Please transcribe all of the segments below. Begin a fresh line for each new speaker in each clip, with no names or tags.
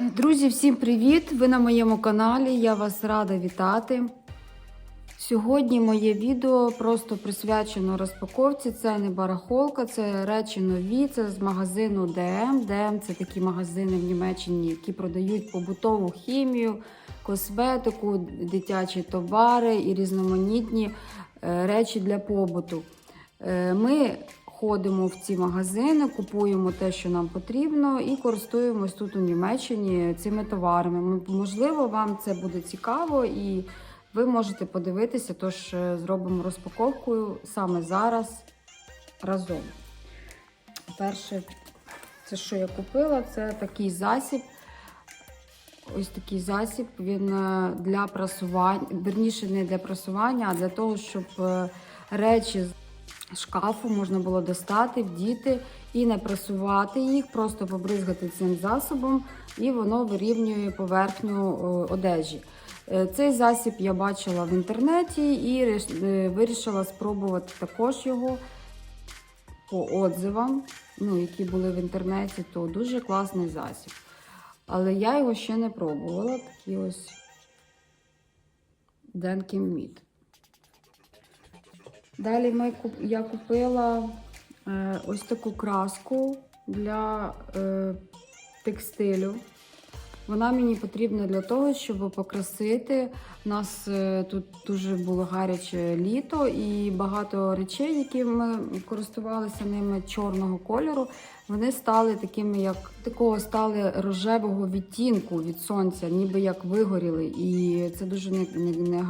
Друзі, всім привіт! Ви на моєму каналі. Я вас рада вітати. Сьогодні моє відео просто присвячено розпаковці. Це не барахолка, це речі нові. Це з магазину DM. DM це такі магазини в Німеччині, які продають побутову хімію, косметику, дитячі товари і різноманітні е, речі для побуту. Е, Ми ходимо в ці магазини, купуємо те, що нам потрібно, і користуємось тут у Німеччині цими товарами. Можливо, вам це буде цікаво і ви можете подивитися, тож е, зробимо розпаковку саме зараз разом. Перше, це що я купила, це такий засіб. Ось такий засіб. Він е, для прасування, верніше не для прасування, а для того, щоб е, речі шкафу можна було достати, вдіти і не прасувати їх, просто побризгати цим засобом, і воно вирівнює поверхню е, одежі. Е, Цей засіб я бачила в інтернеті і е, вирішила спробувати також його по отзивам, ну, які були в інтернеті, то дуже класний засіб. Але я його ще не пробувала. Такий ось Денкін Мід. Далі ми, куп- я купила е, ось таку краску для е, текстилю. Вона мені потрібна для того, щоб покрасити. У нас е, тут дуже було гаряче літо і багато речей, які ми користувалися ними чорного кольору, вони стали такими, як такого стали рожевого відтінку від сонця, ніби як вигоріли. І це дуже не, не, не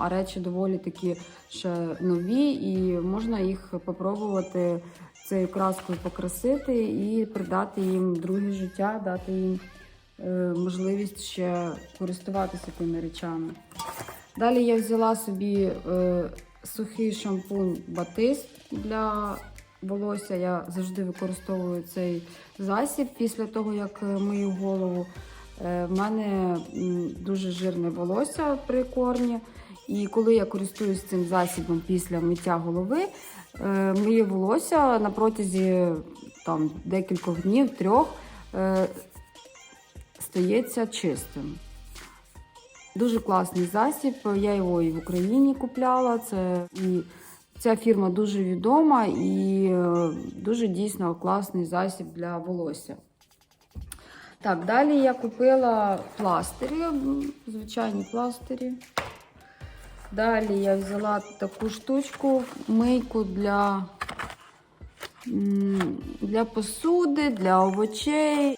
а речі доволі такі ще нові, і можна їх попробувати цією краскою покрасити і придати їм друге життя, дати їм можливість ще користуватися тими речами. Далі я взяла собі е, сухий шампунь Батист для волосся. Я завжди використовую цей засіб після того, як е, мию голову. Е, в мене дуже жирне волосся при корні. І коли я користуюсь цим засібом після миття голови, е, моє волосся на протязі там, декількох днів, трьох, е, стається чистим. Дуже класний засіб. Я його і в Україні купляла. Це і ця фірма дуже відома і е, дуже дійсно класний засіб для волосся. Так, далі я купила пластирі, звичайні пластирі. Далі я взяла таку штучку, мийку для, для посуди, для овочей.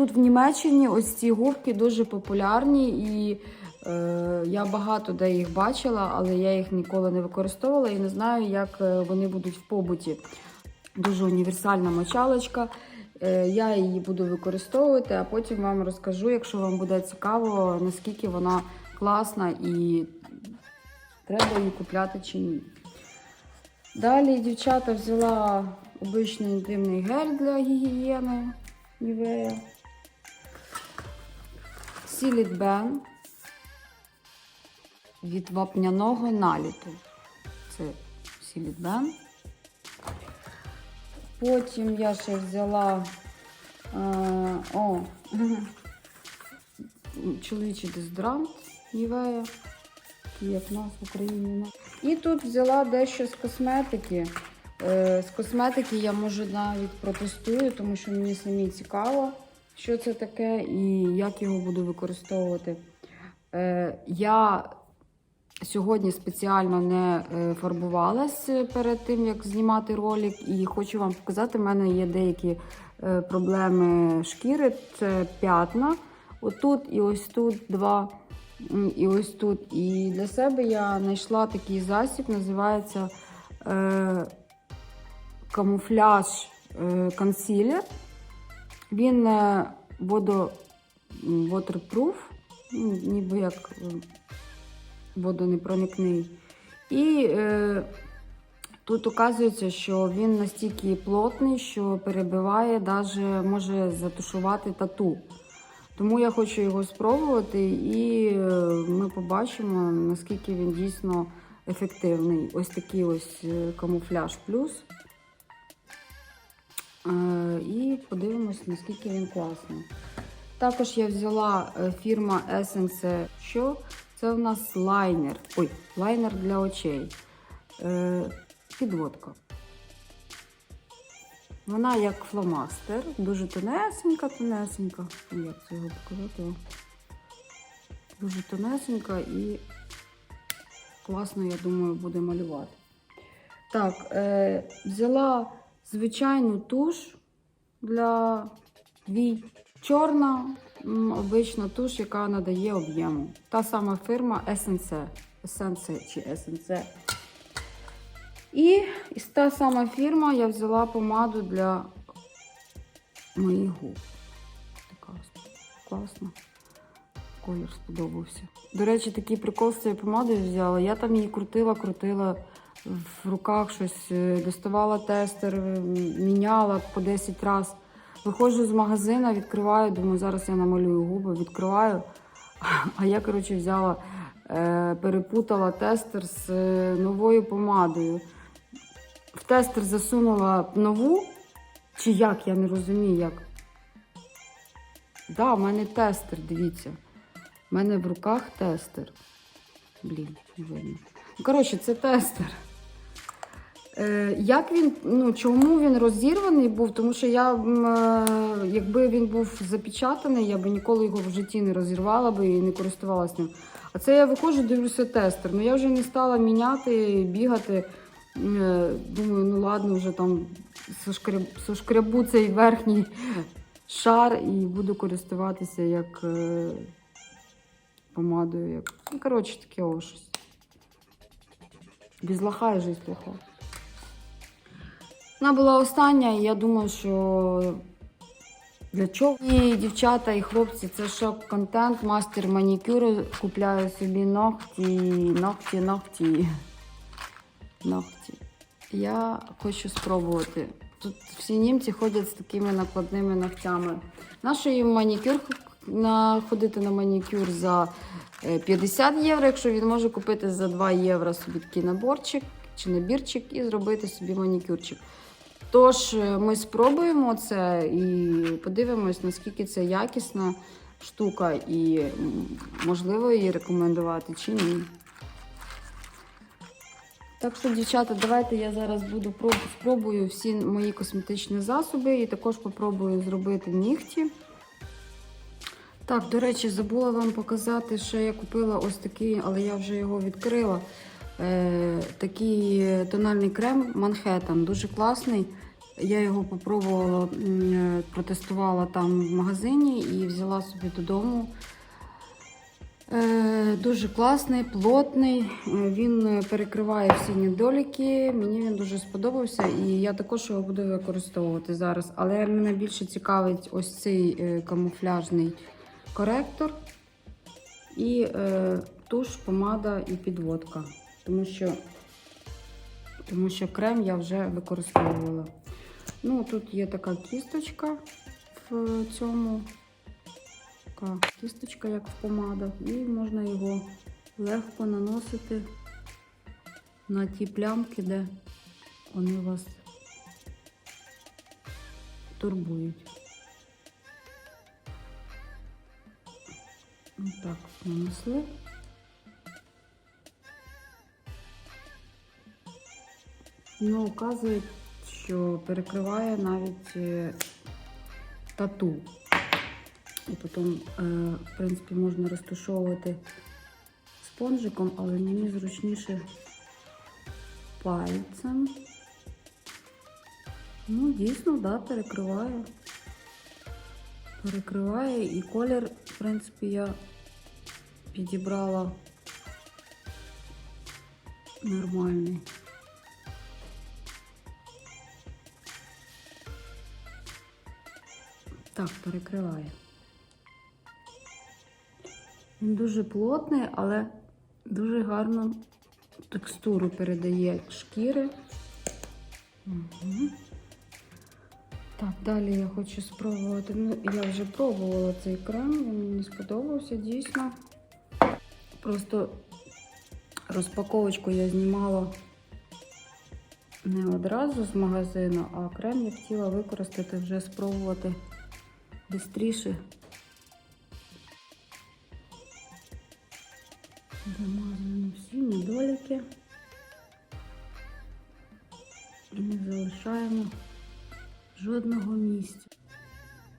Тут в Німеччині ось ці губки дуже популярні, і е, я багато де їх бачила, але я їх ніколи не використовувала і не знаю, як е, вони будуть в побуті. Дуже універсальна мочалочка. Е, я її буду використовувати, а потім вам розкажу, якщо вам буде цікаво, наскільки вона класна і треба її купляти чи ні. Далі дівчата взяла обичний інтимний гель для гігієни Нівея. Сіліт Бен від вапняного наліту. Це Сіліт Бен. Потім я ще взяла е, о, чоловічий дезодорант Нівея, як в нас в Україні. І тут взяла дещо з косметики. Е, З косметики я може навіть протестую, тому що мені самі цікаво, що це таке і як його буду використовувати. Е, Я сьогодні спеціально не е, фарбувалась перед тим, як знімати ролик, і хочу вам показати, в мене є деякі е, проблеми шкіри. Це п'ятна. Отут і ось тут два. І ось тут. І для себе я знайшла такий засіб, називається е, камуфляж е, консілер. Він е, водо, waterproof, ну, ніби як е, водонепроникний. І е, тут оказується, що він настільки плотний, що перебиває, навіть може затушувати тату. Тому я хочу його спробувати, і е, ми побачимо, наскільки він дійсно ефективний. Ось такий ось камуфляж плюс. Е, І подивимось, наскільки він класний. Також я взяла е, фірма Essence. Що? Це в нас лайнер. Ой, лайнер для очей. Е, підводка. Вона як фломастер, дуже тонесенька, тонесенька. Як це показати? Дуже тонесенька і класно, я думаю, буде малювати. Так, взяла звичайну туш для вій. Чорна, обична туш, яка надає об'єму. Та сама фірма SNC. SNC чи SNC. І із та сама фірма я взяла помаду для моїх губ. Така класна. Колір сподобався. До речі, такий прикол з цією помадою взяла. Я там її крутила, крутила в руках щось, е, доставала тестер, е, міняла по 10 разів. Виходжу з магазину, відкриваю, думаю, зараз я намалюю губи, відкриваю. А я, коротше, взяла, е, перепутала тестер з новою помадою. В тестер засунула нову, чи як, я не розумію, як. Да, в мене тестер, дивіться. У мене в руках тестер. Блін, не видно. Ну, коротше, це тестер. Е, як він, ну, чому він розірваний був? Тому що я, е, якби він був запечатаний, я б ніколи його в житті не розірвала би і не користувалася ним. А це я виходжу, дивлюся тестер. Ну я вже не стала міняти, бігати. Е, Думаю, ну ладно, вже там сошкряб, сошкрябу цей верхній шар і буду користуватися як помадою. Як... Ну, коротше, таке о щось. Без лоха і жизнь плоха. Вона була остання, і я думаю, що для чого? І дівчата, і хлопці, це шок-контент, мастер манікюру. Купляю собі ногті, ногті, ногті. Ногті. Я хочу спробувати. Тут всі німці ходять з такими накладними ногтями. Нащо їм манікюр на, ходити на манікюр за е, 50 євро, якщо він може купити за 2 євро собі такий наборчик чи набірчик і зробити собі манікюрчик. Тож е, ми спробуємо це і подивимось, наскільки це якісна штука, і можливо її рекомендувати чи ні. Так що, дівчата, давайте я зараз буду спробую всі мої косметичні засоби і також попробую зробити нігті. Так, до речі, забула вам показати, що я купила ось такий, але я вже його відкрила. Е, такий тональний крем Манхеттен. Дуже класний. Я його попробувала, е, протестувала там в магазині і взяла собі додому. Е, Дуже класний, плотний. Е, Він е, перекриває всі недоліки. Мені він дуже сподобався, і я також його буду використовувати зараз. Але мене більше цікавить ось цей е, камуфляжний коректор і е, туш, помада і підводка. Тому що, тому що крем я вже використовувала. Ну, тут є така кісточка в цьому така кісточка, як в помадах, і можна його легко наносити на ті плямки, де вони вас турбують. Отак нанесли. Ну, оказує, що перекриває навіть е, тату. І потім, е, в принципі, можна розташовувати спонжиком, але мені зручніше пальцем. Ну, дійсно, да, перекриває. Перекриває і колір, в принципі, я підібрала нормальний. Так, перекриває. Він дуже плотний, але дуже гарну текстуру передає шкіри. Угу. Так, далі я хочу спробувати. Ну, я вже пробувала цей крем, він мені сподобався дійсно. Просто розпаковочку я знімала не одразу з магазину, а крем я хотіла використати вже спробувати швидше. Замазуємо всі недоліки. І не залишаємо жодного місця.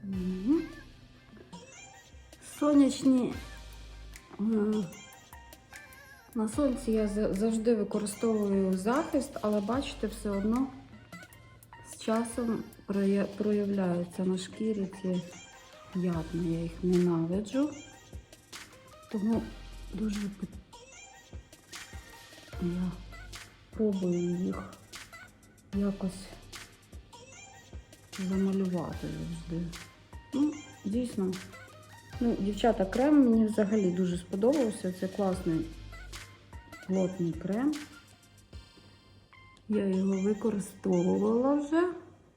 Мгм. Сонячні. е, На сонці я завжди використовую захист, але бачите, все одно часом проявляються на шкірі ці п'ятна. Я їх ненавиджу. Тому дуже я пробую їх якось замалювати завжди. Ну, дійсно. Ну, дівчата, крем мені взагалі дуже сподобався. Це класний плотний крем. Я його використовувала вже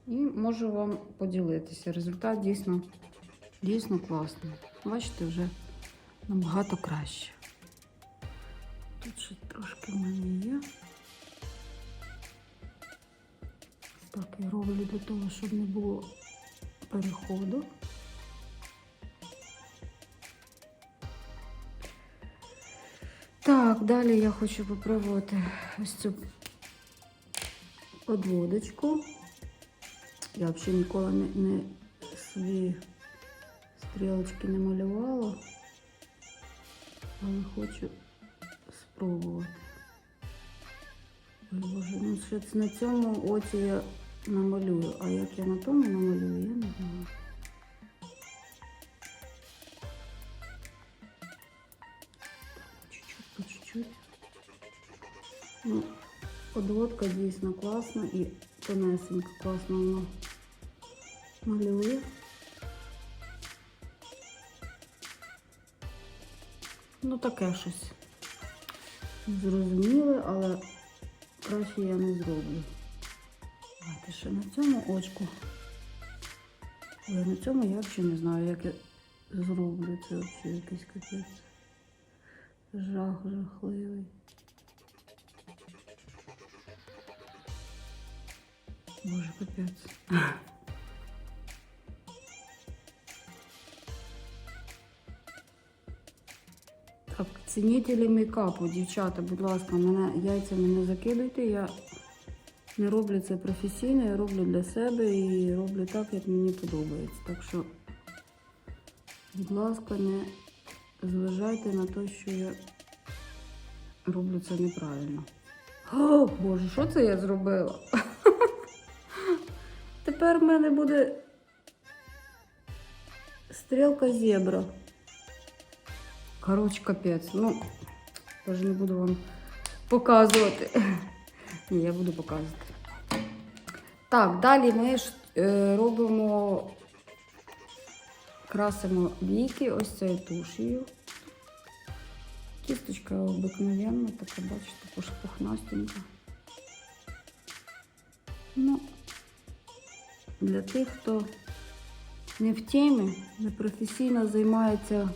і можу вам поділитися. Результат дійсно, дійсно класний. Бачите, вже набагато краще. Тут ще трошки в є. Так я роблю для того, щоб не було переходу. Так, далі я хочу попробувати ось цю подводочку. Я взагалі ніколи не, не свої стрілочки не малювала, але хочу спробувати. Ой, Боже, ну ще це на цьому оці я намалюю, а як я на тому намалюю, я не знаю. Чуть-чуть, по чуть-чуть. Подводка дійсно класна і тонесенька класно вона малює. Ну, таке щось зрозуміле, але краще я не зроблю. Давайте ще на цьому очку. Але на цьому я взагалі не знаю, як я зроблю. Це взагалі якийсь капець. Жах жахливий. Боже, капець. Так, цінителі мейкапу, дівчата, будь ласка, мене яйцями не закидуйте. Я не роблю це професійно, я роблю для себе і роблю так, як мені подобається. Так що, будь ласка, не зважайте на те, що я роблю це неправильно. О, Боже, що це я зробила? Тепер в мене буде стрілка зебра. Коротше, капець. Ну, теж не буду вам показувати. Ні, я буду показувати. Так, далі ми е, робимо, красимо віки ось цією тушею. Кісточка обикновенна, така, бачите, пуш- пухнастенька. Ну, для тих, хто не в темі, не професійно займається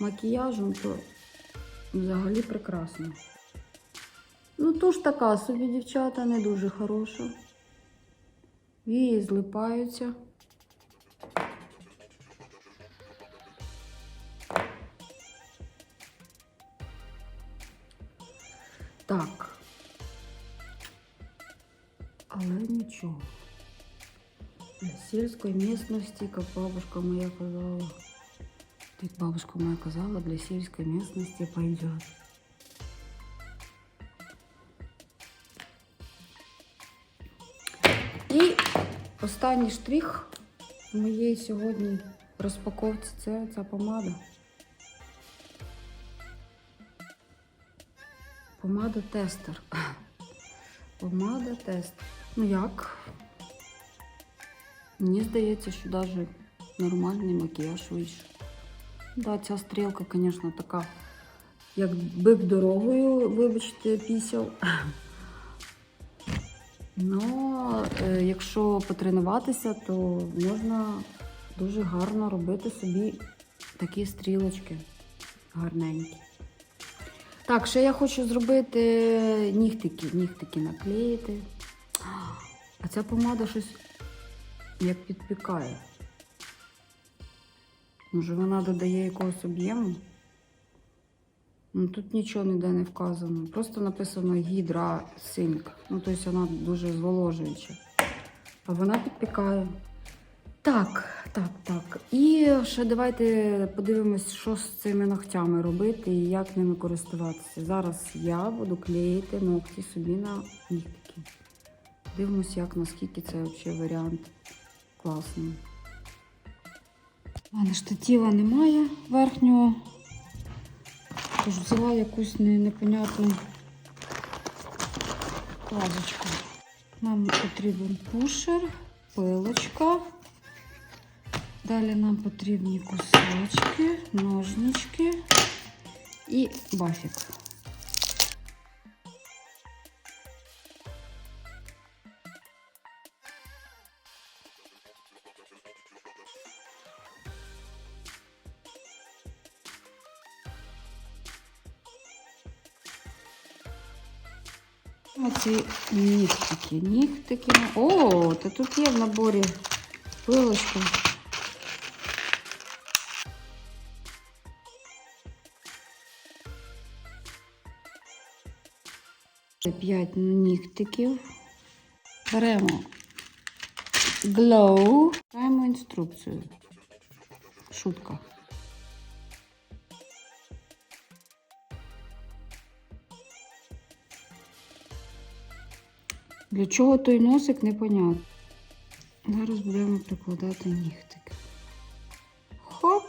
макіяжем, то взагалі прекрасно. Ну, туш така собі, дівчата, не дуже хороша. Вії злипаються. Так. Але нічого. Сільської місцевості, як бабушка моя казала, як бабушка моя казала, для сільської місцевості пойдет. І останній штрих моєї сьогодні розпаковці це ця помада. Помада тестер. Помада тестер. Ну як? Мені здається, що навіть нормальний макіяж вийшов. Да, ця стрілка, звісно, така, як бик дорогою, вибачте, пісяв. Ну, е, якщо потренуватися, то можна дуже гарно робити собі такі стрілочки гарненькі. Так, ще я хочу зробити нігтики, нігтики наклеїти. А ця помада щось як підпікає. Може, вона додає якогось об'єму? Ну, тут нічого ніде не вказано. Просто написано гідра синк. Ну, тобто вона дуже зволожуюча. А вона підпікає. Так, так, так. І ще давайте подивимось, що з цими ногтями робити і як ними користуватися. Зараз я буду клеїти ногті собі на нігтики. Дивимось, як наскільки це взагалі варіант класний. У мене штатива немає верхнього. Тож взяла якусь непонятну лазочку. Нам потрібен пушер, пилочка. Далі нам потрібні кусочки, ножнички і бафік. Оці нігтики, нігтики. О, та тут є в наборі пилочка. П'ять нігтиків. Беремо Glow. Читаємо інструкцію. Шутка. Для чого той носик, непонятно. Зараз будемо прикладати нігтики. Хоп!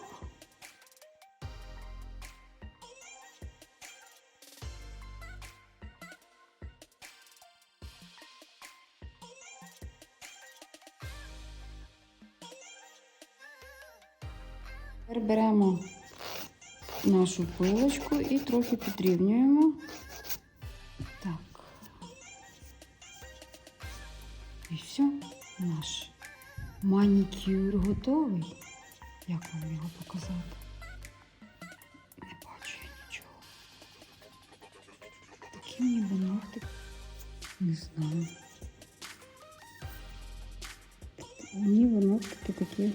Тепер беремо нашу пилочку і трохи підрівнюємо. Манікюр готовий. Як вам його показати? Не бачу я нічого. Такі ніби ногтик. Не знаю. Ніби ногтики такі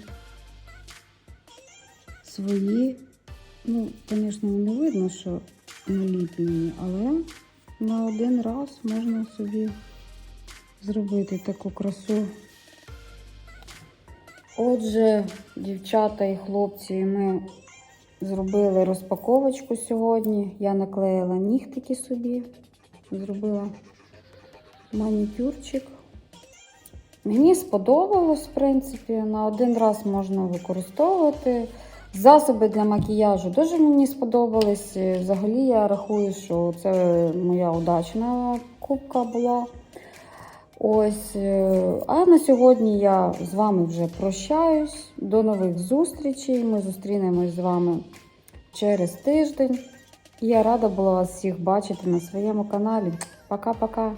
свої. Ну, звісно, не видно, що наліплені, але на один раз можна собі зробити таку красу. Отже, дівчата і хлопці, ми зробили розпаковочку сьогодні. Я наклеїла нігтики собі, зробила манікюрчик. Мені сподобалось, в принципі, на один раз можна використовувати. Засоби для макіяжу дуже мені сподобались. Взагалі я рахую, що це моя удачна кубка була. Ось, е, а на сьогодні я з вами вже прощаюсь. До нових зустрічей. Ми зустрінемось з вами через тиждень. Я рада була вас всіх бачити на своєму каналі. Пока-пока!